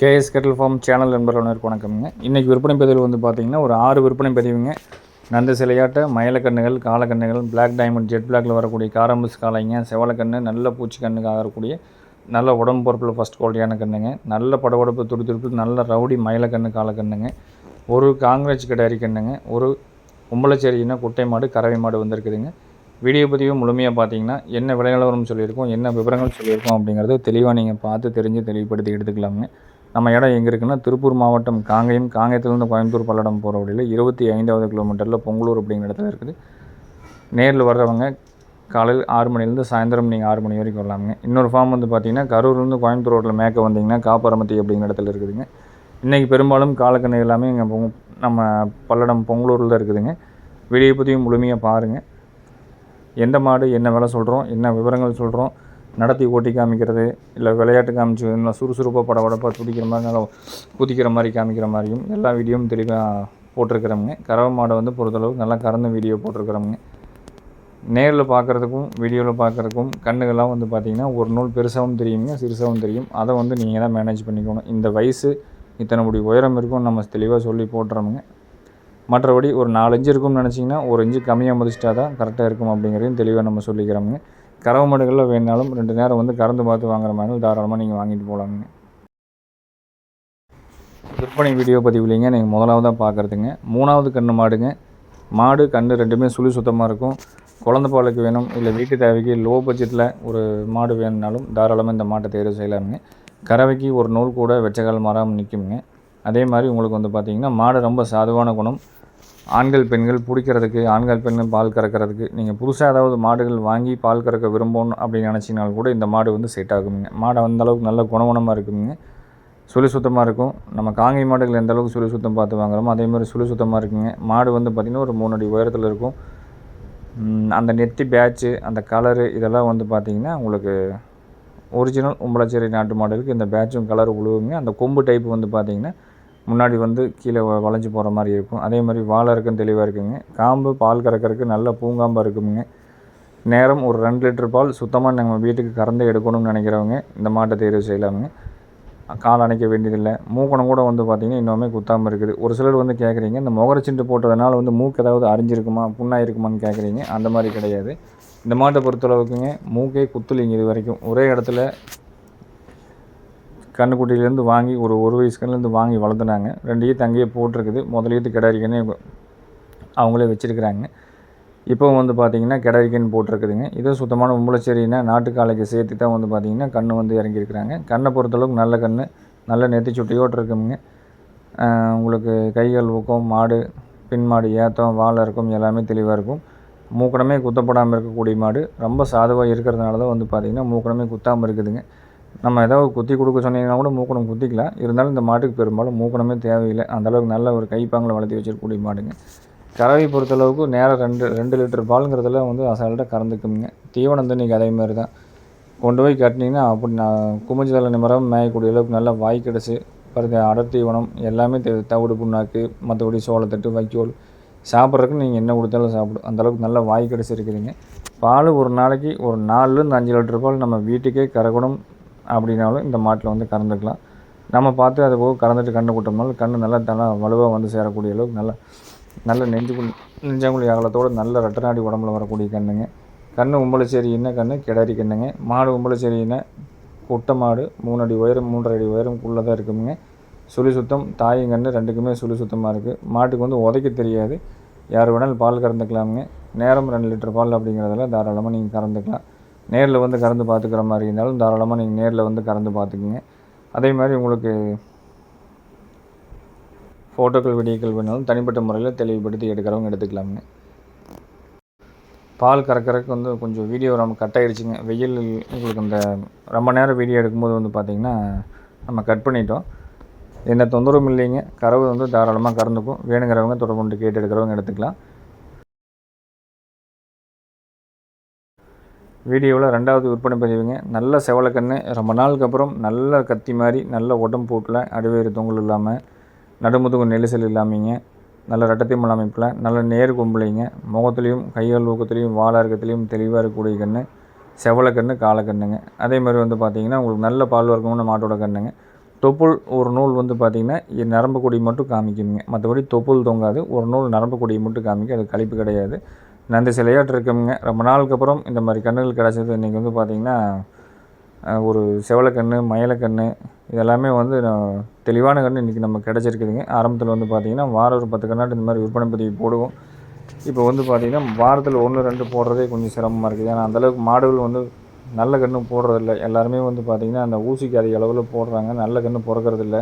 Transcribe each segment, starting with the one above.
KS kettle form channel நண்பர்களுக்கு வணக்கம்ங்க. இன்றைக்கி விற்பனை பதிவு வந்து பார்த்திங்கன்னா ஒரு ஆறு விற்பனை பதிவுங்க. நந்த சிலையாட்ட மயிலக்கண்ணுகள் காலக்கண்ணுகள் பிளாக் டைமண்ட் ஜெட் பிளாக்ல வரக்கூடிய காரம்பஸ் காலைங்க செவலக்கண்ணு நல்ல பூச்சி கண்ணுக்காக ஆகக்கூடிய நல்ல உடம்பு பொறுப்பில் ஃபஸ்ட் குவாலிட்டியான கண்ணுங்க நல்ல படபடப்பு துடி துடிப்பு நல்ல ரவுடி மயிலக்கண்ணு காலக்கண்ணுங்க ஒரு காங்கிரஸ் கிடாரி கண்ணுங்க ஒரு கும்பலச்சேரின்னா குட்டை மாடு கறவை மாடு வந்திருக்குதுங்க. வீடியோ பதிவு முழுமையாக பார்த்தீங்கன்னா என்ன விலை நிலவரம் சொல்லியிருக்கோம் என்ன விவரங்கள் சொல்லியிருக்கோம் அப்படிங்கிறத தெளிவாக நீங்கள் பார்த்து தெரிஞ்சு தெளிவுபடுத்தி எடுத்துக்கலாமுங்க. நம்ம இடம் எங்கே இருக்குன்னா திருப்பூர் மாவட்டம் காங்கயம். காங்கயத்துலேருந்து கோயம்புத்தூர் பல்லடம் போகிற வழியில் இருபத்தி ஐந்தாவது கிலோமீட்டரில் பொங்கலூர் அப்படிங்கிற இடத்துல இருக்குது. நேரில் வர்றவங்க காலையில் ஆறு மணிலேருந்து சாயந்தரம் நீங்கள் ஆறு மணி வரைக்கும் வரலாமுங்க. இன்னொரு ஃபார்ம் வந்து பார்த்தீங்கன்னா கரூர்லேருந்து கோயம்புத்தூர் ரோட்டில் மேற்க வந்தீங்கன்னா காப்பரமத்தி அப்படிங்கிற இடத்துல இருக்குதுங்க. இன்றைக்கி பெரும்பாலும் காலக்கண்ணு எல்லாமே இங்கே பொங்க நம்ம பல்லடம் பொங்கலூரில் தான் இருக்குதுங்க. வீடியோ பற்றியும் முழுமையாக பாருங்கள் எந்த மாடு என்ன விலை சொல்கிறோம் என்ன விவரங்கள் சொல்கிறோம் நடத்தி ஓட்டி காமிக்கிறது இல்லை விளையாட்டு காமிச்சு நல்லா சுறுசுறுப்பாக படபடப்பாக துடிக்கிற மாதிரி நல்லா குதிக்கிற மாதிரி காமிக்கிற மாதிரியும் எல்லா வீடியோவும் தெளிவாக போட்டிருக்கிறவங்க. கறவை மாடை வந்து பொறுத்தளவுக்கு நல்லா கறந்த வீடியோ போட்டிருக்கிறவங்க. நேரில் பார்க்குறதுக்கும் வீடியோவில் பார்க்குறதுக்கும் கண்ணுகள்லாம் வந்து பார்த்திங்கன்னா ஒரு நூல் பெருசாகவும் தெரியுங்க சிறுசாகவும் தெரியும். அதை வந்து நீங்கள் தான் மேனேஜ் பண்ணிக்கணும். இந்த வயசு இத்தனை முடி உயரம் இருக்கும் நம்ம தெளிவாக சொல்லி போட்டுறோமுங்க. மற்றபடி ஒரு நாலஞ்சு இருக்கும்னு நினச்சிங்கன்னா ஒரு இஞ்சு கம்மியாக மதிச்சிட்டா தான் கரெக்டாக இருக்கும் அப்படிங்கிறதையும் தெளிவாக நம்ம சொல்லிக்கிறோமுங்க. கறவை மாடுகளில் வேணாலும் ரெண்டு நேரம் வந்து கறந்து பார்த்து வாங்குற மாதிரி தாராளமாக நீங்கள் வாங்கிட்டு போகலாமுங்க விற்பனை வீடியோ பதிவுலைங்க நீங்கள் முதலாவதாக பார்க்குறதுங்க மூணாவது கன்று மாடுங்க. மாடு கன்று ரெண்டுமே சுழி சுத்தமாக இருக்கும். குழந்த பாலுக்கு வேணும் இல்லை வீட்டு தேவைக்கு லோ பட்ஜெட்டில் ஒரு மாடு வேணும்னாலும் தாராளமாக இந்த மாட்டை தேர்வு செய்யலாமுங்க. கறவைக்கு ஒரு நூல் கூட வெச்சக்கால் மாறாமல் நிற்குமுங்க அதே மாதிரி உங்களுக்கு வந்து பார்த்திங்கன்னா மாடு ரொம்ப சாதுவான குணம். ஆண்கள் பெண்கள் பிடிக்கிறதுக்கு ஆண்கள் பெண்கள் பால் கறக்கிறதுக்கு நீங்கள் புதுசாக ஏதாவது மாடுகள் வாங்கி பால் கறக்க விரும்பணும் அப்படின்னு நினச்சிங்கனாலும் கூட இந்த மாடு வந்து செட் ஆகுங்க. மாடு அந்த அளவுக்கு நல்ல குணகுணமாக இருக்குங்க. சுழி சுத்தமாக இருக்கும். நம்ம காங்கை மாடுகள் எந்த அளவுக்கு சுழி சுத்தம் பார்த்து வாங்குறோமோ அதே மாதிரி சுழி சுத்தமாக இருக்குங்க. மாடு வந்து பார்த்திங்கன்னா ஒரு மூணு அடி உயரத்தில் இருக்கும். அந்த நெத்தி பேட்ச்சு அந்த கலரு இதெல்லாம் வந்து பார்த்திங்கன்னா உங்களுக்கு ஒரிஜினல் உம்பளச்சேரி நாட்டு மாடுகளுக்கு இந்த பேட்சும் கலர் உழுவுங்க. அந்த கொம்பு டைப் வந்து பார்த்திங்கன்னா முன்னாடி வந்து கீழே வ- வளைஞ்சு போகிற மாதிரி இருக்கும். அதே மாதிரி வாழை இருக்கும் தெளிவாக இருக்குங்க. காம்பு பால் கறக்கறக்கு நல்ல பூங்காம்பாக இருக்குங்க நேரம் ஒரு ரெண்டு லிட்டர் பால் சுத்தமாக நம்ம வீட்டுக்கு கறந்து எடுக்கணும்னு நினைக்கிறவங்க இந்த மாட்டை தேர்வு செய்யலாமுங்க. கால் அணைக்க வேண்டியதில்லை. மூக்கணம் கூட வந்து பார்த்திங்கன்னா இன்னுமே குத்தாமல் இருக்குது. ஒரு சிலர் வந்து கேட்குறீங்க இந்த முகரச்சிண்டு போட்டதுனால வந்து மூக்கு ஏதாவது அரிஞ்சிருக்குமா புண்ணாயிருக்குமான்னு கேட்குறீங்க. அந்த மாதிரி கிடையாது. இந்த மாட்டை பொறுத்தளவுக்குங்க மூக்கே குத்துலிங்க இது வரைக்கும். ஒரே இடத்துல கண்ணுக்குட்டியிலேருந்து வாங்கி ஒரு ஒரு வயசு கண்ணுலேருந்து வாங்கி வளர்த்துனாங்க. ரெண்டு ஈத்து அங்கேயே போட்டிருக்குது முதலீட்டு கிடாரிக்கன்னே அவங்களே வச்சுருக்குறாங்க. இப்போ வந்து பார்த்திங்கன்னா கிடாரிக்கன் போட்டிருக்குதுங்க. இதோ சுத்தமான உம்பளச்சேரினா நாட்டு காளைக்கு சேர்த்து தான் வந்து பார்த்திங்கன்னா கண் வந்து இறங்கியிருக்கிறாங்க. கண்ணை பொறுத்தளவுக்கு நல்ல கண் நல்ல நெத்தி சுட்டியோட்டு இருக்குங்க. உங்களுக்கு கைகள் ஊக்கம் மாடு பின் மாடு ஏத்தம் வாழை இருக்கும் எல்லாமே தெளிவாக இருக்கும். மூக்கணமே குத்தப்படாமல் இருக்கக்கூடிய மாடு. ரொம்ப சாதுவாக இருக்கிறதுனால தான் வந்து பார்த்திங்கன்னா மூக்கணமே குத்தாமல் இருக்குதுங்க. நம்ம ஏதாவது குத்தி கொடுக்க சொன்னீங்கன்னா கூட மூக்கணம் குத்திக்கலாம் இருந்தாலும் இந்த மாட்டுக்கு பெரும்பாலும் மூக்கணமே தேவையில்லை. அந்தளவுக்கு நல்ல ஒரு கைப்பாங்களை வளர்த்தி வச்சிருக்கக்கூடிய மாடுங்க. கறவை பொறுத்தளவுக்கு நேரம் ரெண்டு ரெண்டு லிட்டர் பாலுங்கிறதுல வந்து அசால்ட்டாக கறந்துக்குங்க தீவனம் தண்ணிக்கு அதே மாதிரி தான் கொண்டு போய் கட்டினீங்கன்னா அப்படி நான் குமிஞ்சு தலை நிமிரம் மேயக்கூடிய அளவுக்கு நல்லா வாய் கிடச்சி பருத்த அடர் தீவனம் எல்லாமே தே- தவிடு புண்ணாக்கு மற்றபடி சோளத்தட்டு வைக்கோல் சாப்பிட்றதுக்கு நீங்கள் என்ன கொடுத்தாலும் சாப்பிடும். அந்தளவுக்கு நல்லா வாய் கிடச்சி இருக்குதுங்க. பால் ஒரு நாளைக்கு ஒரு நாலுலேருந்து அஞ்சு லிட்டர் பால் நம்ம வீட்டுக்கே கறக்கணும். அப்படின்னாலும் இந்த மாட்டில் வந்து கறந்துக்கலாம். நம்ம பார்த்து அது போக கறந்துட்டு கண்ணு கூட்டோம்னாலும் கண்ணு நல்லா நல்லா வலுவாக வந்து சேரக்கூடிய அளவுக்கு நல்லா நல்ல நெஞ்சுக்குள் நெஞ்சாங்குழி அகலத்தோடு நல்ல ரெட்டநாடி உடம்புல வரக்கூடிய கண்ணுங்க. கண்ணு உம்பளச்சேரின்னா கண்ணு கிடாரி கண்ணுங்க. மாடு உம்பளச்சேரின்னா குட்டை மாடு மூணு அடி உயரம் மூன்றரை அடி உயரம்குள்ளே தான் இருக்குங்க. சுழி சுத்தம் தாயும் கண்ணு ரெண்டுக்குமே சுழி சுத்தமாக இருக்குது மாட்டுக்கு வந்து உதைக்க தெரியாது. யார் வேணாலும் பால் கறந்துக்கலாமுங்க. நேரம் ரெண்டு லிட்டர் பால் அப்படிங்கிறதெல்லாம் தாராளமாக நீங்கள் கறந்துக்கலாம். நேரில் வந்து கறந்து பார்த்துக்கிற மாதிரி இருந்தாலும் தாராளமாக நீங்கள் நேரில் வந்து கறந்து பார்த்துக்குங்க அதே மாதிரி உங்களுக்கு ஃபோட்டோக்கள் வீடியோக்கள் வேணாலும் தனிப்பட்ட முறையில் தெளிவுபடுத்தி எடுக்கிறவங்க எடுத்துக்கலாம்னு பால் கறக்கறதுக்கு வந்து கொஞ்சம் வீடியோ நம்ம கட் ஆகிடுச்சிங்க வெயில் உங்களுக்கு இந்த ரொம்ப நேரம் வீடியோ எடுக்கும்போது வந்து பார்த்திங்கன்னா நம்ம கட் பண்ணிட்டோம். எந்த தொந்தரவும் இல்லைங்க. கறவு வந்து தாராளமாக கறந்துக்கும். வேணுங்கிறவங்க தொடர்பு கொண்டு கேட்டு எடுக்கிறவங்க எடுத்துக்கலாம். வீடியோவில் ரெண்டாவது விற்பனை பதிவுங்க. நல்ல செவலக்கண்ணு ரொம்ப நாளுக்கு அப்புறம் நல்ல கத்தி மாதிரி நல்ல உடம்பு போட்டில் அடிவேறு தொங்கல் இல்லாமல் நடுமுதுகு நெரிசல் இல்லாமீங்க நல்ல ரட்டத்தையும் அமைப்பில் நல்ல நேர் கும்பலைங்க முகத்துலேயும் கைகள் ஊக்கத்துலேயும் வாழார்க்கத்துலேயும் தெளிவாக இருக்கக்கூடிய கண்ணு செவலக்கண்ணு காலக்கண்ணுங்க. அதே மாதிரி வந்து பார்த்திங்கன்னா உங்களுக்கு நல்ல பால் வர்க்கமான மாட்டோட கண்ணுங்க. தொப்புள் ஒரு நூல் வந்து பார்த்திங்கன்னா நரம்பு கொடி மட்டும் காமிக்குங்க மற்றபடி தொப்புள் தொங்காது ஒரு நூல் நரம்பு கொடியை மட்டும் காமிக்கும் அது கழிப்பு கிடையாது. நந்தி சிலையாட்டு இருக்குங்க. ரொம்ப நாளுக்கு அப்புறம் இந்த மாதிரி கண்ணுகள் கிடச்சது. இன்றைக்கி வந்து பார்த்திங்கன்னா ஒரு செவலக்கண்ணு மயிலக்கண்ணு இதெல்லாமே வந்து நான் தெளிவான கண்ணு இன்றைக்கி நம்ம கிடச்சிருக்குதுங்க. ஆரம்பத்தில் வந்து பார்த்திங்கன்னா வாரம் ஒரு பத்து கண்ணாட்டு இந்த மாதிரி விற்பனை பதிவு போடுவோம். இப்போ வந்து பார்த்திங்கன்னா வாரத்தில் ஒன்று ரெண்டு போடுறதே கொஞ்சம் சிரமமாக இருக்குது. ஏன்னா அந்தளவுக்கு மாடுகள் வந்து நல்ல கன்று போடுறதில்ல. எல்லாருமே வந்து பார்த்திங்கன்னா அந்த ஊசிக்கு அதிக அளவில் போடுறாங்க. நல்ல கன்று பிறக்கறதில்ல.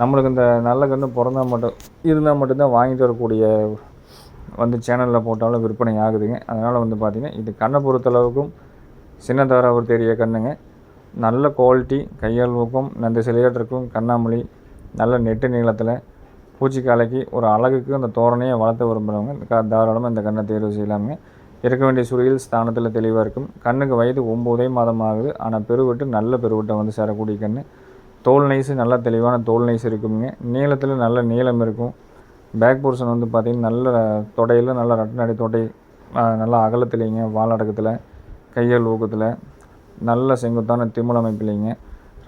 நம்மளுக்கு இந்த நல்ல கன்று பிறந்தா மட்டும் இருந்தால் மட்டும்தான் வாங்கிட்டு வரக்கூடிய வந்து சேனலில் போட்டாலும் விற்பனை ஆகுதுங்க. அதனால் வந்து பார்த்திங்கன்னா இது கண்ணை பொறுத்தளவுக்கும் சின்னதாக ஒரு தெரிய கண்ணுங்க. நல்ல குவாலிட்டி கையால் ஊக்கம் நந்த சிலையாட்டு கண்ணாமொழி நல்ல நெட்டு நீளத்தில் பூச்சிக்காலைக்கு ஒரு அழகுக்கு அந்த தோரணையை வளர்த்த விரும்புகிறவங்க இந்த தாராளமாக இந்த கண்ணை தேர்வு செய்யலாமுங்க. இருக்க வேண்டிய சுழியில் ஸ்தானத்தில் தெளிவாக இருக்கும். கண்ணுக்கு வயது ஒம்போதே மாதம் ஆகுது. ஆனால் பெருவிட்டு நல்ல பெருவிட்டை வந்து சேரக்கூடிய கண் தோல் நைஸு நல்லா தெளிவான தோல் நைஸ் இருக்குங்க நீளத்தில் நல்ல நீளம் இருக்கும். பேக் போர்ஷன் வந்து பார்த்திங்கன்னா நல்ல தொடையில் நல்ல ரட்டநடை தொடை நல்லா அகலத்துலேங்க வாலடக்கத்தில் கையால் ஊக்கத்தில் நல்ல செங்குத்தான திமிழ் அமைப்புலேங்க.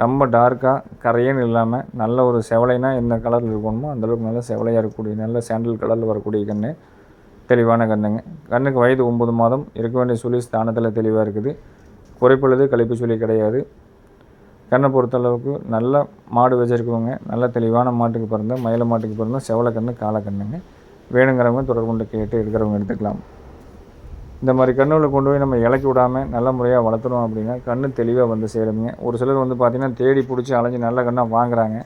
ரொம்ப டார்க்காக கரையன்னு இல்லாமல் நல்ல ஒரு செவலைனா எந்த கலரில் இருக்கணுமோ அந்தளவுக்கு நல்ல செவலையாக இருக்கக்கூடிய நல்ல சாண்டல் கலரில் வரக்கூடிய கன்று தெளிவான கண்ணுங்க. கண்ணுக்கு வயது ஒம்பது மாதம் இருக்க வேண்டிய சுழி ஸ்தானத்தில் தெளிவாக இருக்குது. குறைப்பொழுது கழிப்பு சுழி கிடையாது. கண்ணை பொறுத்தளவுக்கு நல்ல மாடு வச்சுருக்கவங்க நல்ல தெளிவான மாட்டுக்கு பிறந்த மயில மாட்டுக்கு பிறந்த செவலை கன்று கண்ணுங்க வேணுங்கிறவங்க தொடர்பு கொண்டு கேட்டு எடுக்கிறவங்க எடுத்துக்கலாம். இந்த மாதிரி கண்ணுகளை கொண்டு போய் நம்ம இலக்கி விடாமல் நல்ல முறையாக வளர்த்துறோம் அப்படின்னா கண்ணு தெளிவாக வந்து சேருங்க ஒரு சிலர் வந்து பார்த்திங்கன்னா தேடி பிடிச்சி அலைஞ்சு நல்ல கண்ணாக வாங்குறாங்க.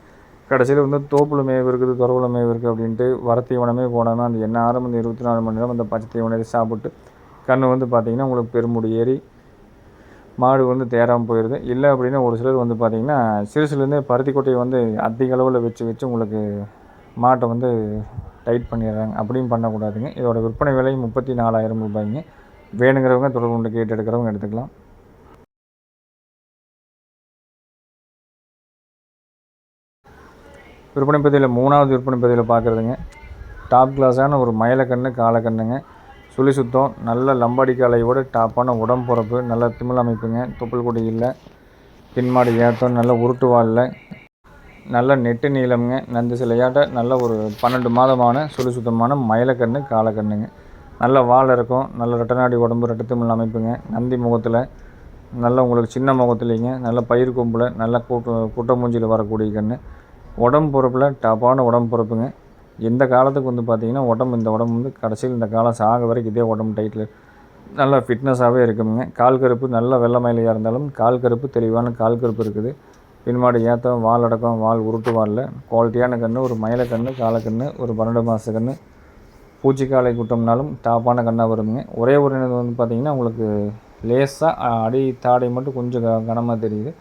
கடைசியில் வந்து தோப்புல மேவு இருக்குது துறவுல மேவு இருக்குது அப்படின்ட்டு வர தீவனமே போடாமல் அந்த என்ன ஆரம் இருபத்தி நாலு மணி நேரம் அந்த பச்சை தீவனத்தை சாப்பிட்டு கண் வந்து பார்த்திங்கன்னா உங்களுக்கு பெருமுடி ஏறி மாடு வந்து தேராமல் போயிடுது இல்லை அப்படின்னா ஒரு சிலர் வந்து பார்த்திங்கன்னா சிறுசுலேருந்தே பருத்தி கொட்டையை வந்து அதிக அளவில் வச்சு வச்சு உங்களுக்கு மாட்டை வந்து டைட் பண்ணிடுறாங்க. அப்படியும் பண்ணக்கூடாதுங்க. இதோட விற்பனை விலை முப்பத்தி நாலாயிரம் ரூபாய்ங்க. வேணுங்கிறவங்க தொடர்பு கொண்டு கேட்டு எடுக்கிறவங்க எடுத்துக்கலாம். விற்பனை பதிவில் மூணாவது விற்பனை பதிவில் பார்க்குறதுங்க டாப் கிளாஸான ஒரு மயிலக்கன்று காலக்கண்ணுங்க. சுழி சுத்தம் நல்ல லம்பாடி காலையோட டாப்பான உடம்புறப்பு நல்ல திமிழ் அமைப்புங்க. தொப்புள் கொடி இல்லை. பின்மாடி ஏற்றம் நல்ல உருட்டு வாலில். நல்ல நெட்டு நீளம்ங்க. நந்து சிலையாட்ட நல்ல ஒரு பன்னெண்டு மாதமான சுழி சுத்தமான மயிலக்கண்ணு காலக்கண்ணுங்க. நல்ல வால் இருக்கும் நல்ல ரெட்டநாடி உடம்பு ரெட்ட திமிழ் அமைப்புங்க. நந்தி முகத்தில் நல்ல உங்களுக்கு சின்ன முகத்துலேங்க. நல்ல பயிர் கொம்பில் நல்ல கூட்ட குட்டை மூஞ்சியில் வரக்கூடிய கன்று உடம்பு பொறுப்பில் டாப்பான உடம்பு பொறுப்புங்க எந்த காலத்துக்கு வந்து பார்த்தீங்கன்னா உடம்பு இந்த உடம்பு வந்து கடைசியில் இந்த காலம் சாக வரைக்கும் இதே உடம்பு டைட்டில் நல்ல ஃபிட்னஸாகவே இருக்குங்க. கால் கருப்பு நல்ல வெள்ளை மயிலையாக இருந்தாலும் கால் கருப்பு தெளிவான கால் கருப்பு இருக்குது. பின்மாடு ஏத்தம் வால் அடக்கம் வால் உருட்டு வாலில். குவாலிட்டியான கன்று ஒரு மயில கன்று காலக்கன்று ஒரு பன்னெண்டு மாத கன்று பூச்சிக்காலை குட்டம்னாலும் டாப்பான கண்ணாக வருங்க ஒரே ஒரு இது வந்து பார்த்திங்கன்னா உங்களுக்கு லேசாக அடி தாடை மட்டும் கொஞ்சம் க கனமாக தெரியுது.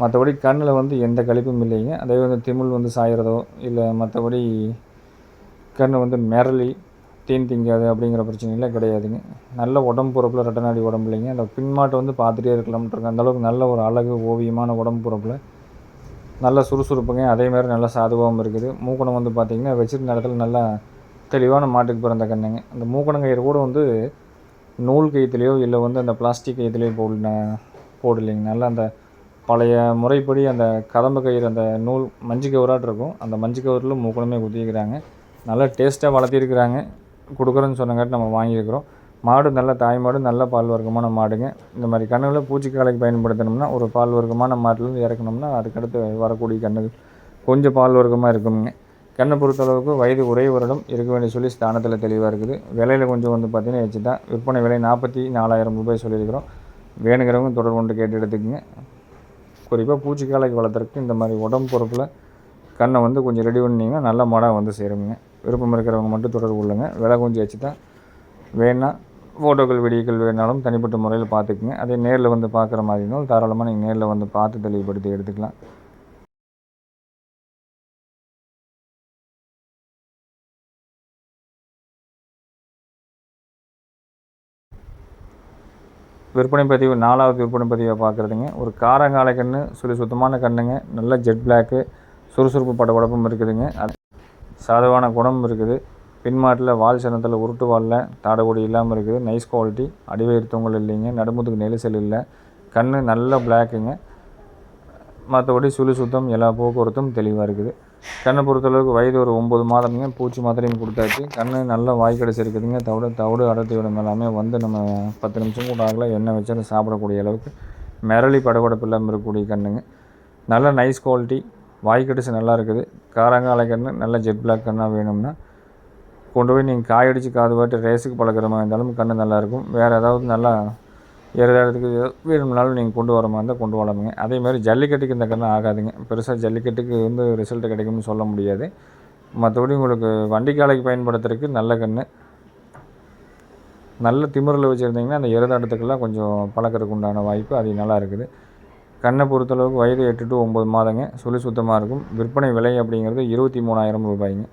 மற்றபடி கண்ணில் வந்து எந்த கழிப்பும் இல்லைங்க. அதே வந்து திமிழ் வந்து சாயிறதோ இல்லை மற்றபடி கண் வந்து மிரளி தீன் திங்காது அப்படிங்கிற பிரச்சனைலாம் கிடையாதுங்க. நல்ல உடம்பு பொறுப்பில் ரெட்டநாடி உடம்பு இல்லைங்க. அந்த பின்மாட்டை வந்து பார்த்துட்டே இருக்கலாம்ன்றாங்க அந்தளவுக்கு நல்ல ஒரு அழகு ஓவியமான உடம்பு பொறுப்பில். நல்ல சுறுசுறுப்புங்க. அதேமாதிரி நல்ல சாதுவாகவும் இருக்குது. மூக்கணம் வந்து பார்த்திங்கன்னா வச்சிருந்த இடத்துல நல்லா தெளிவான மாட்டுக்கு பிறந்த கண்ணுங்க. அந்த மூக்கணங்கயிறு கூட வந்து நூல் கயிற்றுலையோ இல்லை வந்து அந்த பிளாஸ்டிக் கயிற்றுலையோ போடல போடலைங்க. நல்லா அந்த பழைய முறைப்படி அந்த கதம்பு கயிறு அந்த நூல் மஞ்சு கவராட்டு இருக்கும் அந்த மஞ்சு கவரில் மூக்கணமே குத்திக்கிறாங்க. நல்லா டேஸ்ட்டாக வளர்த்திருக்கிறாங்க. கொடுக்குறோன்னு சொன்னங்காட்டி நம்ம வாங்கியிருக்கிறோம். மாடு நல்ல தாய் மாடு நல்ல பால் வர்க்கமான மாடுங்க. இந்த மாதிரி கண்ணுகளை பூச்சிக்காலைக்கு பயன்படுத்தினோம்னா ஒரு பால் வர்க்கமான மாட்டிலேருந்து இறக்கணும்னா அதுக்கடுத்து வரக்கூடிய கண்ணுகள் கொஞ்சம் பால் வர்க்கமாக இருக்குங்க கண்ணை பொறுத்தளவுக்கு வயது ஒரே வருடம் இருக்க வேண்டிய சொல்லி ஸ்தானத்தில் தெளிவாக இருக்குது. விலையில் கொஞ்சம் வந்து பார்த்தீங்கன்னா வச்சு தான் விற்பனை விலை நாற்பத்தி நாலாயிரம் ரூபாய் சொல்லியிருக்கிறோம். வேணுங்கிறவங்க தொடர்பு கொண்டு கேட்டு எடுத்துக்கோங்க. குறிப்பாக பூச்சிக்காலைக்கு வளர்த்துறதுக்கு இந்த மாதிரி உடம்பு பொறுப்பில் கண்ணை வந்து கொஞ்சம் ரெடி பண்ணிங்கன்னா நல்ல மாடாக வந்து சேருங்க. விருப்பம் இருக்கிறவங்க மட்டும் தொடர்பு கொள்ளுங்கள் விலை கொஞ்சம் வச்சு தான் வேணால் ஃபோட்டோக்கள் வீடியோக்கள் வேணாலும் தனிப்பட்ட முறையில் பார்த்துக்குங்க. அதே நேரில் வந்து பார்க்குற மாதிரி இருந்தாலும் தாராளமாக நீங்கள் நேரில் வந்து பார்த்து தெளிவுபடுத்தி எடுத்துக்கலாம். விற்பனை பதிவு நாலாவது விற்பனை பதிவை பார்க்குறதுங்க. ஒரு காரங்காலை கன்று சுழி சுத்தமான கண்ணுங்க. நல்ல ஜெட் பிளாக்கு சுறுசுறுப்பு படபடப்பும் இருக்குதுங்க. அது சாதவான குணம் இருக்குது. பின்மாட்டில் வால் சின்னத்தில் உருட்டு வாலில் தாடகுடி இல்லாமல் இருக்குது. நைஸ் குவாலிட்டி அடிவயிறு தொங்கல் இல்லைங்க. நடுமுதுக்கு நெரிசல் இல்லை. கண் நல்ல பிளாக்குங்க மற்றபடி சுழி சுத்தம் எல்லா போக்குவரத்தும் தெளிவாக இருக்குது. கண்ணை பொறுத்தளவுக்கு வயது ஒரு ஒம்பது மாதம்ங்க. பூச்சி மாத்திரையும் கொடுத்தாச்சு. கண் நல்லா வாய் கடைசி இருக்குதுங்க. தவிடு தவிடு அடர்த்தியோட எல்லாமே வந்து நம்ம பத்து நிமிஷம் கூட ஆகல. எண்ணெய் வச்சு சாப்பிடக்கூடிய அளவுக்கு மிரளி படபடப்பு இல்லாமல் இருக்கக்கூடிய கண்ணுங்க. நல்ல நைஸ் குவாலிட்டி வாய் கடிச்சு நல்லா இருக்குது காரங்காலை கன்று நல்ல ஜெட் பிளாக் கண்ணாக வேணும்னா கொண்டு போய் நீங்கள் காயடிச்சு காது பாட்டு ரேஸுக்கு பழக்கிற மாதிரி இருந்தாலும் கண்ணு நல்லாயிருக்கும் வேறு ஏதாவது நல்லா இடத்துக்கு வேணும்னாலும் நீங்கள் கொண்டு வர மாதிரி இருந்தால் கொண்டு வரலாமுங்க அதேமாதிரி ஜல்லிக்கட்டுக்கு இந்த கன்று ஆகாதுங்க. பெருசாக ஜல்லிக்கட்டுக்கு வந்து ரிசல்ட் கிடைக்கும்னு சொல்ல முடியாது. மற்றபடி உங்களுக்கு வண்டி காலைக்கு பயன்படுத்துறதுக்கு நல்ல கன்று நல்ல திமிரில் வச்சுருந்தீங்கன்னா அந்த இறதாட்டத்துக்கெல்லாம் கொஞ்சம் பழக்கிறதுக்கு உண்டான வாய்ப்பு அது நல்லா இருக்குது கண்ணை பொறுத்தளவுக்கு வயது எட்டு டு ஒம்பது மாதங்க. சுழி சுத்தமாக இருக்கும். விற்பனை விலை அப்படிங்கிறது இருபத்தி மூணாயிரம் ரூபாய்ங்க.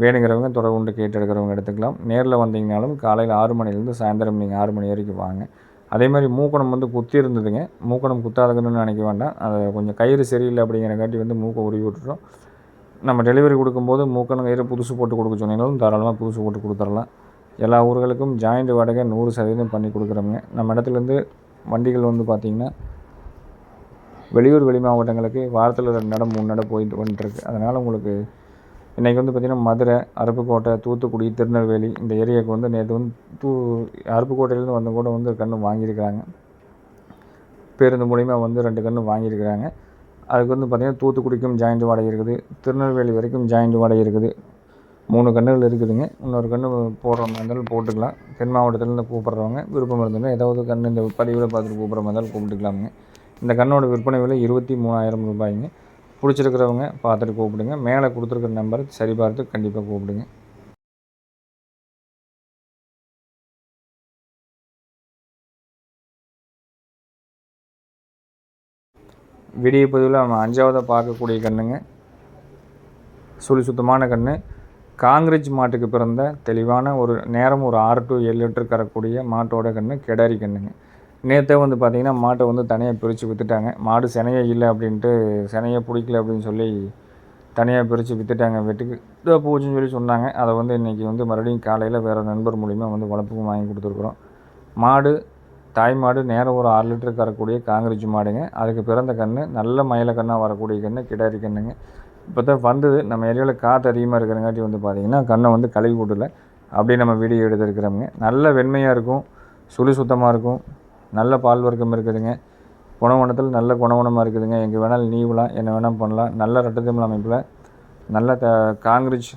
வேணுங்கிறவங்க தொடர்பு கொண்டு கேட்டு எடுக்கிறவங்க எடுத்துக்கலாம். நேரில் வந்தீங்கனாலும் காலையில் ஆறு மணிலேருந்து சாயந்தரம் நீங்கள் ஆறு மணி வரைக்கும் வாங்க. அதே மாதிரி மூக்கணம் வந்து குத்தி இருந்ததுங்க. மூக்கணம் குத்தாதுங்கன்னு நினைக்க வேண்டாம். அதை கொஞ்சம் கயிறு சரியில்லை அப்படிங்கிறங்காட்டி வந்து மூக்கை உருவி விட்டுட்டோம். நம்ம டெலிவரி கொடுக்கும்போது மூக்கணம் கயிறு புதுசு போட்டு கொடுக்க சொன்னீங்களும் தாராளமாக புதுசு போட்டு கொடுத்துடலாம். எல்லா ஊர்களுக்கும் ஜாயிண்ட் வாடகை நூறு சதவீதம் பண்ணி கொடுக்குறோங்க நம்ம இடத்துலேருந்து வண்டிகள் வந்து பார்த்திங்கன்னா வெளியூர் வெளி மாவட்டங்களுக்கு வாரத்தில் ரெண்டு நடம் மூணு நடம் போயிட்டு வந்துட்டுருக்கு அதனால் உங்களுக்கு இன்றைக்கி வந்து பார்த்திங்கன்னா மதுரை அருப்புக்கோட்டை தூத்துக்குடி திருநெல்வேலி இந்த ஏரியாவுக்கு வந்து நேற்று வந்து தூ அருப்புக்கோட்டையிலேருந்து வந்த கூட வந்து கன்று வாங்கியிருக்கிறாங்க. பேருந்து மூலிமா வந்து ரெண்டு கன்று வாங்கியிருக்கிறாங்க. அதுக்கு வந்து பார்த்திங்கன்னா தூத்துக்குடிக்கும் ஜாயிண்ட் வாடகை இருக்குது திருநெல்வேலி வரைக்கும் ஜாயிண்ட் வாடகை இருக்குது. மூணு கன்றுகள் இருக்குதுங்க. இன்னொரு கன்று போடுறவங்க இருந்தாலும் போட்டுக்கலாம். தென் மாவட்டத்திலேருந்து கூப்பிட்றவங்க விருப்பம் இருந்ததுன்னா ஏதாவது கன்று இந்த பதிவில் பார்த்துட்டு கூப்பிட்ற மாதிரி இருந்தாலும் கூப்பிட்டுக்கலாமுங்க. இந்த கண்ணோட விற்பனை விலை இருபத்தி மூணாயிரம் ரூபாய்ங்க. பிடிச்சிருக்கிறவங்க பார்த்துட்டு கூப்பிடுங்க. மேலே கொடுத்துருக்குற நம்பர் சரி பார்த்து கண்டிப்பாக கூப்பிடுங்க. விடிய பதிவில் நம்ம அஞ்சாவதாக பார்க்கக்கூடிய கண்ணுங்க. சுழி சுத்தமான கன்று காங்கிரீஜ் மாட்டுக்கு பிறந்த தெளிவான ஒரு நேரம் ஒரு ஆறு டு ஏழு லிட்டர் கரக்கூடிய மாட்டோட கன்று கெடாரி கண்ணுங்க. நேற்றே வந்து பார்த்திங்கன்னா மாட்டை வந்து தனியாக பிரித்து விற்றுட்டாங்க மாடு சினையே இல்லை அப்படின்ட்டு சினையே பிடிக்கல அப்படின்னு சொல்லி தனியாக பிரித்து விற்றுட்டாங்க வெட்டுக்கு. இதோ பூச்சின்னு சொல்லி சொன்னாங்க. அதை வந்து இன்றைக்கி வந்து மறுபடியும் காலையில் வேறு நண்பர் மூலிமா வந்து வளர்ப்புக்கும் வாங்கி கொடுத்துருக்குறோம். மாடு தாய் மாடு நேரம் ஒரு ஆறு லிட்டர் கறக்கூடிய காங்கிரீஜ் மாடுங்க. அதுக்கு பிறந்த கன்று நல்ல மயில கண்ணாக வரக்கூடிய கன்று கிடாரி கண்ணுங்க. இப்போ தான் வந்தது. நம்ம ஏரியாவில் காற்று அதிகமாக இருக்கிறங்காட்டி வந்து பார்த்திங்கன்னா கண்ணை வந்து கழுவி விடல. அப்படியே நம்ம வீடியோ எடுத்துருக்கிறோமுங்க. நல்ல வெண்மையாக இருக்கும். சுழி சுத்தமாக இருக்கும். நல்ல பால் வர்க்கம் இருக்குதுங்க. குணவனத்தில் நல்ல குணவனமாக இருக்குதுங்க. எங்கே வேணாலும் நீவலாம் என்ன வேணால் பண்ணலாம். நல்ல ரட்டத்தமிழ் அமைப்பில் நல்ல த காங்கிரீஜ்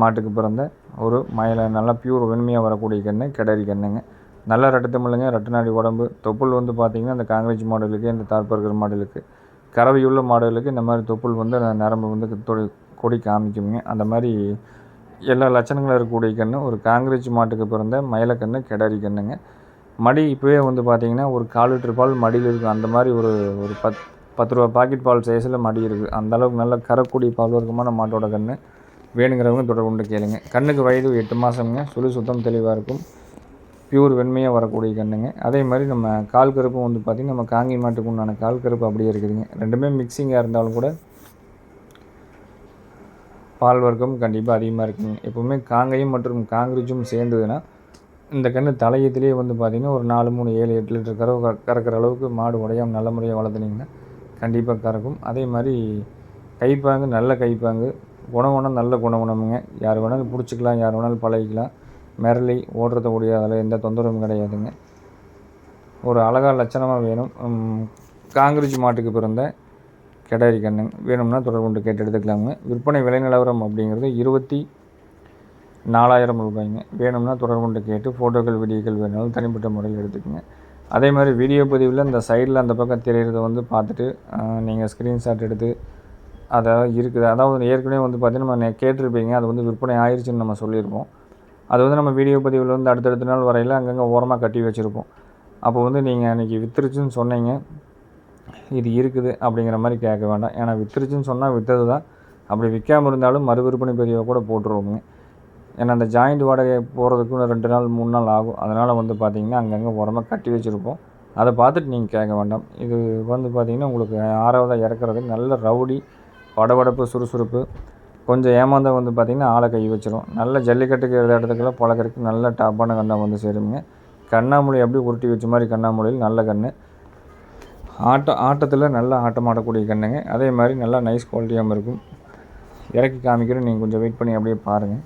மாட்டுக்கு பிறந்த ஒரு மயில நல்லா பியூர் வெண்மையாக வரக்கூடிய கன்று கிடரி கண்ணுங்க நல்ல ரட்டத்தமிழுங்க ரட்டநாடி உடம்பு. தொப்புள் வந்து பார்த்திங்கன்னா அந்த காங்கிரீஜ் மாடலுக்கு இந்த தார்பர்கர் மாடலுக்கு கறவையுள்ள மாடலுக்கு இந்த மாதிரி தொப்புள் வந்து நரம்பு வந்து தொடி கொடி காமிக்குங்க. அந்த மாதிரி எல்லா லட்சணங்களும் இருக்கக்கூடிய கன்று ஒரு காங்கிரீஜ் மாட்டுக்கு பிறந்த மயிலக்கன்று கிடரி கண்ணுங்க மடி இப்போவே வந்து பார்த்திங்கன்னா ஒரு கால் லிட்டர் பால் மடியில் இருக்கும் அந்த மாதிரி ஒரு ஒரு பத் பத்து ரூபா பாக்கெட் பால் சைஸில் மடி இருக்குது அந்தளவுக்கு நல்லா கரக்கூடிய பால் வர்க்கமான மாட்டோட கன்று வேணுங்கிறவங்க தொடர்பு கொண்டு கேளுங்க. கண்ணுக்கு வயது எட்டு மாதம்ங்க சுழி சுத்தம் தெளிவாக இருக்கும். பியூர் வெண்மையாக வரக்கூடிய கண்ணுங்க. அதே மாதிரி நம்ம கால் கருப்பும் வந்து பார்த்திங்கன்னா நம்ம காங்கி மாட்டுக்கு உண்டான கால் கருப்பு அப்படியே இருக்குதுங்க. ரெண்டுமே மிக்சிங்காக இருந்தாலும் கூட பால் வர்க்கம் கண்டிப்பாக அதிகமாக இருக்குங்க. எப்போவுமே காங்கையும் மற்றும் காங்கிரீஜும் சேர்ந்ததுன்னா இந்த கன்று தலையத்திலே வந்து பார்த்திங்கன்னா ஒரு நாலு மூணு ஏழு எட்டு லிட்டர் கறவு க கறக்கிற அளவுக்கு மாடு உடையாமல் நல்ல முறையாக வளர்த்துனீங்கன்னா கண்டிப்பாக கறக்கும். அதே மாதிரி கைப்பாங்கு நல்ல கைப்பாங்கு குணகுணம் நல்ல குணகுணமுங்க யார் வேணாலும் பிடிச்சிக்கலாம் யார் வேணாலும் பழகிக்கலாம். மிரளி ஓடுறத முடியாது அதில் எந்த தொந்தரவும் கிடையாதுங்க. ஒரு அழகாக லட்சணமாக வேணும். காங்கிரீஜ் மாட்டுக்கு பிறந்த கெடாரி கண்ணுங்க. வேணும்னா தொடர்பு கொண்டு கேட்டு எடுத்துக்கலாமுங்க. விற்பனை விலை நிலவரம் அப்படிங்கிறது இருபத்தி நாலாயிரம் ரூபாய்ங்க. வேணும்னா தொடர்பு கொண்டு கேட்டு ஃபோட்டோக்கள் வீடியோக்கள் வேணாலும் தனிப்பட்ட முறையில் எடுத்துக்கோங்க. அதே மாதிரி வீடியோ பதிவில் இந்த சைடில் அந்த பக்கம் தெரிகிறத வந்து பார்த்துட்டு நீங்கள் ஸ்க்ரீன்ஷாட் எடுத்து அதாவது இருக்குது. அதாவது ஏற்கனவே வந்து பார்த்திங்கன்னா நம்ம கேட்டிருப்பீங்க. அது வந்து விற்பனை ஆயிடுச்சுன்னு நம்ம சொல்லியிருப்போம். அது வந்து நம்ம வீடியோ பதிவில் வந்து அடுத்தடுத்த நாள் வரையில் அங்கங்கே ஓரமாக கட்டி வச்சுருப்போம். அப்போ வந்து நீங்கள் அன்றைக்கி விற்றுருச்சுன்னு சொன்னீங்க. இது இருக்குது அப்படிங்கிற மாதிரி கேட்க வேண்டாம். ஏன்னா விற்றுருச்சுன்னு சொன்னால் விற்றது தான் அப்படி விற்காமல் இருந்தாலும் மறு விற்பனை பதிவை கூட போட்டுருவோங்க. ஏன்னா அந்த ஜாயிண்ட் வாடகை போகிறதுக்கு ரெண்டு நாள் மூணு நாள் ஆகும். அதனால் வந்து பார்த்திங்கன்னா அங்கங்கே உரமாக கட்டி வச்சுருப்போம். அதை பார்த்துட்டு நீங்கள் கேட்க வேண்டாம். இது வந்து பார்த்திங்கன்னா உங்களுக்கு ஆறாவதாக இறக்குறது நல்ல ரவுடி படபடப்பு சுறுசுறுப்பு. கொஞ்சம் ஏமாந்த வந்து பார்த்திங்கன்னா ஆளை கை வச்சிரும். நல்ல ஜல்லிக்கட்டுக்கு இடத்துக்குலாம் பழக்கிறதுக்கு நல்ல டாப்பான கண்ணா வந்து சேருங்க கண்ணாமூலி அப்படியே உருட்டி வச்ச மாதிரி கண்ணாமூலியில் நல்ல கன்று ஆட்டம் ஆட்டத்தில் நல்லா ஆட்டம் ஆடக்கூடிய கண்ணுங்க. அதே மாதிரி நல்லா நைஸ் குவாலிட்டியாகவும் இருக்கும். இறக்கி காமிக்கிறேன். நீங்கள் கொஞ்சம் வெயிட் பண்ணி அப்படியே பாருங்கள்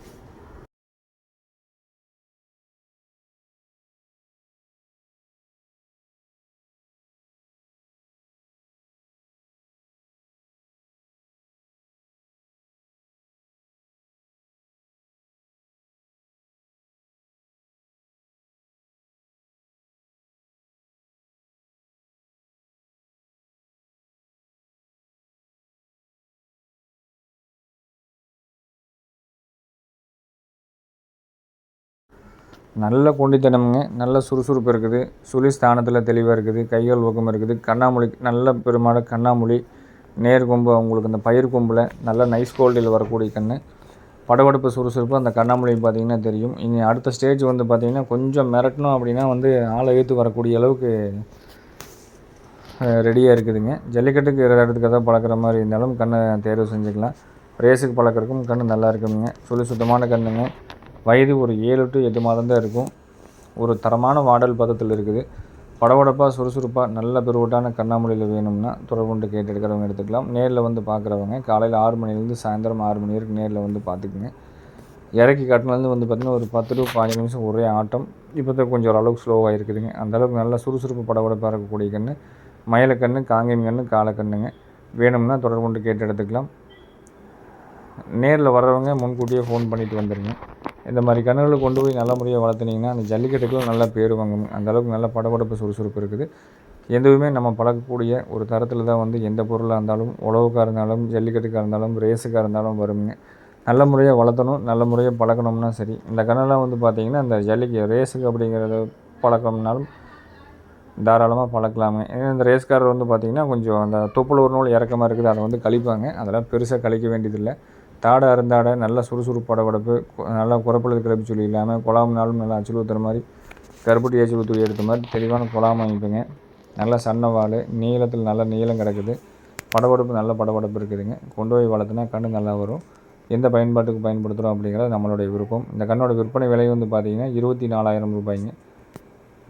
நல்ல கொண்டித்தனமுங்க நல்ல சுறுசுறுப்பு இருக்குது. சுழி ஸ்தானத்தில் தெளிவாக இருக்குது கைகள் ஊக்கம் இருக்குது. கண்ணாமொழி நல்ல பெருமாள் கண்ணாமொழி நேர் கொம்பு அவங்களுக்கு அந்த பயிர் கொம்பில் நல்ல நைஸ் குவாலிட்டியில் வரக்கூடிய கன்று படபடப்பு சுறுசுறுப்பு அந்த கண்ணாமொழி பார்த்திங்கன்னா தெரியும். இனி அடுத்த ஸ்டேஜ் வந்து பார்த்திங்கன்னா கொஞ்சம் மிரட்டணும் அப்படின்னா வந்து ஆளை ஏற்று வரக்கூடிய அளவுக்கு ரெடியாக இருக்குதுங்க. ஜல்லிக்கட்டுக்கு இடத்துக்கு தான் பழக்கிற மாதிரி இருந்தாலும் கண்ணை தேர்வு செஞ்சுக்கலாம். ரேஸுக்கு பழக்கிறதுக்கும் கன்று நல்லா இருக்குதுங்க சுழி சுத்தமான கண்ணுங்க. வயது ஒரு ஏழு டு எட்டு மாதம் தான் இருக்கும். ஒரு தரமான வாடல் பதத்தில் இருக்குது. படபடப்பாக சுறுசுறுப்பாக நல்ல பெருவட்டான கண்ணாமொழியில் வேணும்னா தொடர்புண்டு கேட்டு எடுக்கிறவங்க எடுத்துக்கலாம். நேரில் வந்து பார்க்குறவங்க காலையில் ஆறு மணிலேருந்து சாயந்தரம் ஆறு மணி வரைக்கும் நேரில் வந்து பார்த்துக்குங்க இறக்கி கட்டினது வந்து பார்த்திங்கன்னா ஒரு பத்து டு பதினஞ்சு நிமிஷம் ஒரே ஆட்டம். இப்போ தான் கொஞ்சம் ஓரளவுக்கு ஸ்லோவாக இருக்குதுங்க. அந்தளவுக்கு நல்ல சுறுசுறுப்பு படபடப்பாக இருக்கக்கூடிய கன்று மயிலக்கண்ணு காங்கேயம் கன்று காலக்கண்ணுங்க வேணும்னா தொடர்பு கொண்டு கேட்டு எடுத்துக்கலாம் நேரில் வர்றவங்க முன்கூட்டியே ஃபோன் பண்ணிவிட்டு வந்துடுங்க இந்த மாதிரி கன்றுகளை கொண்டு போய் நல்ல முறையாக வளர்த்துனீங்கன்னா அந்த ஜல்லிக்கட்டுக்குலாம் நல்லா பேர் வாங்கும். அந்தளவுக்கு நல்ல படபடப்பு சுறுசுறுப்பு இருக்குது. எதுவுமே நம்ம பழக்கக்கூடிய ஒரு தரத்தில் தான் வந்து எந்த பொருளாக இருந்தாலும் உழவுக்காக இருந்தாலும் ஜல்லிக்கட்டுக்காக இருந்தாலும் ரேஸுக்காக இருந்தாலும் வருங்க. நல்ல முறையாக வளர்த்தணும் நல்ல முறையாக பழக்கணும்னா சரி. இந்த கண்ணெல்லாம் வந்து பார்த்திங்கன்னா அந்த ஜல்லிக்கு ரேஸுக்கு அப்படிங்கிறத பழக்கம்னாலும் தாராளமாக பழக்கலாமே. ஏன்னா இந்த ரேஸ்காரர் வந்து பார்த்திங்கன்னா கொஞ்சம் அந்த தொப்புள் ஒரு நூல் இறக்கமாக இருக்குது அதை வந்து கழிப்பாங்க. அதெல்லாம் பெருசாக கழிக்க வேண்டியதில்லை. தாடை அருந்தாடை நல்லா சுறுசுறுப்பாட படபடப்பு நல்லா குறப்பழுது கிளப்பி சொல்லி இல்லாமல் குழாம்னாலும் நல்லா அச்சு ஊற்றுற மாதிரி கருப்பட்டி ஏச்சு ஊற்றி எடுத்த மாதிரி தெளிவான குழாம் வாங்கிப்பேங்க. நல்லா சன்ன வால் நீளத்தில் நல்ல நீளம் கிடக்குது. படபடப்பு நல்ல படபடப்பு இருக்குதுங்க. கொண்டு போய் வளர்த்துனா கண்ணு நல்லா வரும். எந்த பயன்பாட்டுக்கு பயன்படுத்துகிறோம் அப்படிங்கிறது நம்மளுடைய விருப்பம். இந்த கண்ணோட விற்பனை விலை வந்து பார்த்திங்கன்னா இருபத்தி நாலாயிரம் ரூபாய்ங்க.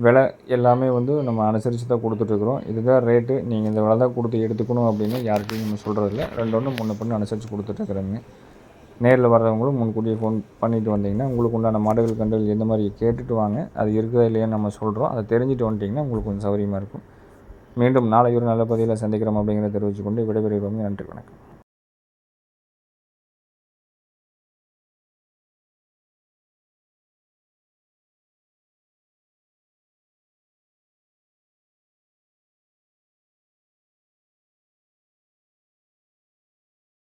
விலை எல்லாமே வந்து நம்ம அனுசரித்து தான் கொடுத்துட்ருக்குறோம். இதுதான் ரேட்டு நீங்கள் இந்த விலை தான் கொடுத்து எடுத்துக்கணும் அப்படின்னு யார்கிட்டையும் நம்ம சொல்கிறதில்ல ரெண்டு ஒன்று முன்ன பண்ணி அனுசரித்து கொடுத்துட்ருக்குறேங்க. நேரில் வர்றவங்களும் முன்கூட்டியே ஃபோன் பண்ணிவிட்டு வந்தீங்கன்னா உங்களுக்கு உண்டான மாடுகள் கண்டுகள் எந்த மாதிரி கேட்டுட்டு வாங்க. அது இருக்குதா இல்லையான்னு நம்ம சொல்கிறோம் அதை தெரிஞ்சுட்டு வந்துட்டிங்கன்னா உங்களுக்கு கொஞ்சம் சௌகரியமாக இருக்கும். மீண்டும் நாளை ஒரு நல்ல பதிவில் சந்திக்கிறோம் அப்படிங்கிறத தெரிவித்துக்கொண்டு விடைபெறுகிறோம். நன்றி வணக்கம்.